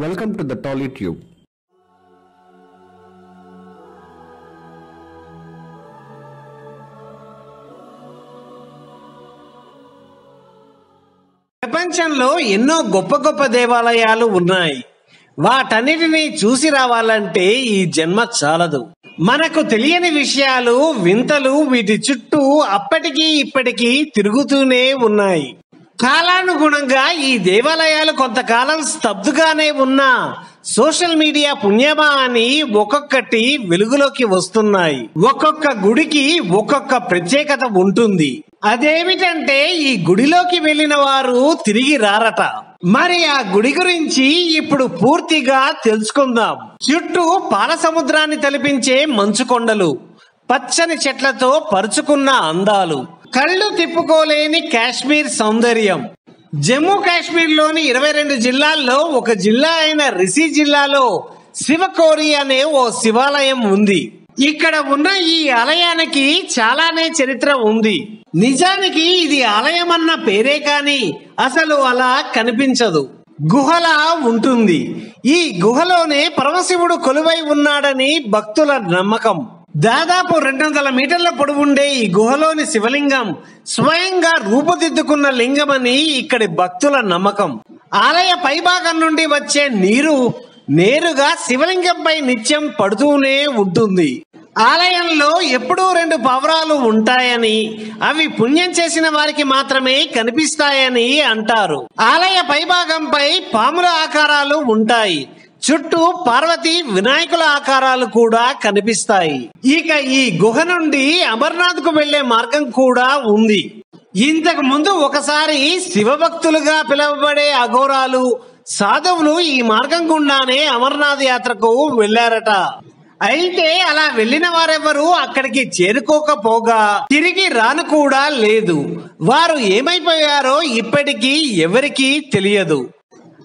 Welcome to the Tolly Tube ప్రపంచంలో ఎన్నో గొప్ప గొప్ప దేవాలయాలు ఉన్నాయి. వాటన్నిటినీ చూసి రావాలంటే ఈ జన్మ చాలదు. మనకు తెలియని విషయాలు వింతలు వీటి చుట్టూ అప్పటికీ ఇప్పటికీ తిరుగుతూనే ఉన్నాయి. కాలానుగుణంగా ఈ దేవాలయాలు కొంతకాలం స్తబ్దుగానే ఉన్నా సోషల్ మీడియా పుణ్యమా అని ఒక్కొక్కటి వెలుగులోకి వస్తున్నాయి. ఒక్కొక్క గుడికి ఒక్కొక్క ప్రత్యేకత ఉంటుంది. అదేమిటంటే ఈ గుడిలోకి వెళ్ళిన వారు తిరిగి రారట. మరి ఆ గుడి గురించి ఇప్పుడు పూర్తిగా తెలుసుకుందాం. చుట్టూ పాల సముద్రాన్ని తలిపించే మంచు కొండలు పచ్చని చెట్లతో పరుచుకున్న అందాలు. కళ్ళు తిప్పుకోలేని కాశ్మీర్ సౌందర్యం. జమ్మూ కాశ్మీర్లోని ఇరవై రెండు జిల్లాల్లో ఒక జిల్లా అయిన రిసి జిల్లాలో శివకోరి అనే ఓ శివాలయం ఉంది. ఇక్కడ ఉన్న ఈ ఆలయానికి చాలానే చరిత్ర ఉంది. నిజానికి ఇది ఆలయం అన్న పేరే కాని అసలు అలా కనిపించదు. గుహలా ఉంటుంది. ఈ గుహలోనే పరమశివుడు కొలువై ఉన్నాడని భక్తుల నమ్మకం. దాదాపు రెండు వందల మీటర్ల పొడవుండే ఈ గుహలోని శివలింగం స్వయంగా రూపుదిద్దుకున్న లింగమని ఇక్కడి భక్తుల నమ్మకం. ఆలయ పైభాగం నుండి వచ్చే నీరు నేరుగా శివలింగంపై నిత్యం పడుతూనే ఉంటుంది. ఆలయంలో ఎప్పుడూ రెండు పావురాలు ఉంటాయని అవి పుణ్యం చేసిన వారికి మాత్రమే కనిపిస్తాయని అంటారు. ఆలయ పైభాగంపై పాముల ఆకారాలు ఉంటాయి. చుట్టూ పార్వతి వినాయకుల ఆకారాలు కూడా కనిపిస్తాయి. ఇక ఈ గుహ నుండి అమర్నాథ్కు వెళ్ళే మార్గం కూడా ఉంది. ఇంతకు ముందు ఒకసారి శివభక్తులుగా పిలువబడే అఘోరాలు సాధవులు ఈ మార్గం గుండానే అమర్నాథ్ యాత్రకు వెళ్ళారట అయితే అలా వెళ్ళిన వారెవరు అక్కడికి చేరుకోకపోగా తిరిగి రాను కూడా లేదు. వారు ఏమైపోయారో ఇప్పటికీ ఎవరికీ తెలియదు.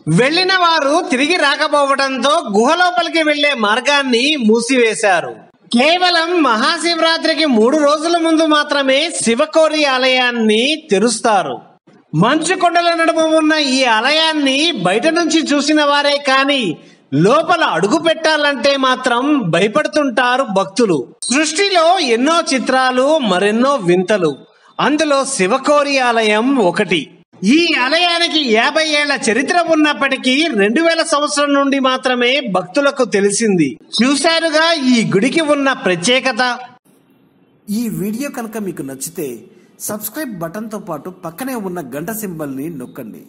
వెళ్ళిన వారు తిరిగి రాకపోవడంతో గుహ లోపలికి వెళ్ళే మార్గాన్ని మూసివేశారు. కేవలం మహాశివరాత్రికి మూడు రోజుల ముందు మాత్రమే శివకోరి ఆలయాన్ని తెరుస్తారు. మంచు కొండల నడుమ ఉన్న ఈ ఆలయాన్ని బయట నుంచి చూసిన వారే కాని లోపల అడుగు పెట్టాలంటే మాత్రం భయపడుతుంటారు భక్తులు. సృష్టిలో ఎన్నో చిత్రాలు మరెన్నో వింతలు. అందులో శివకోరి ఆలయం ఒకటి. ఈ ఆలయానికి యాభై ఏళ్ళ చరిత్ర ఉన్నప్పటికీ రెండు వేల సంవత్సరం నుండి మాత్రమే భక్తులకు తెలిసింది. చూశారుగా ఈ గుడికి ఉన్న ప్రత్యేకత. ఈ వీడియో కనుక మీకు నచ్చితే సబ్స్క్రైబ్ బటన్తో పాటు పక్కనే ఉన్న గంట సింబల్ని నొక్కండి.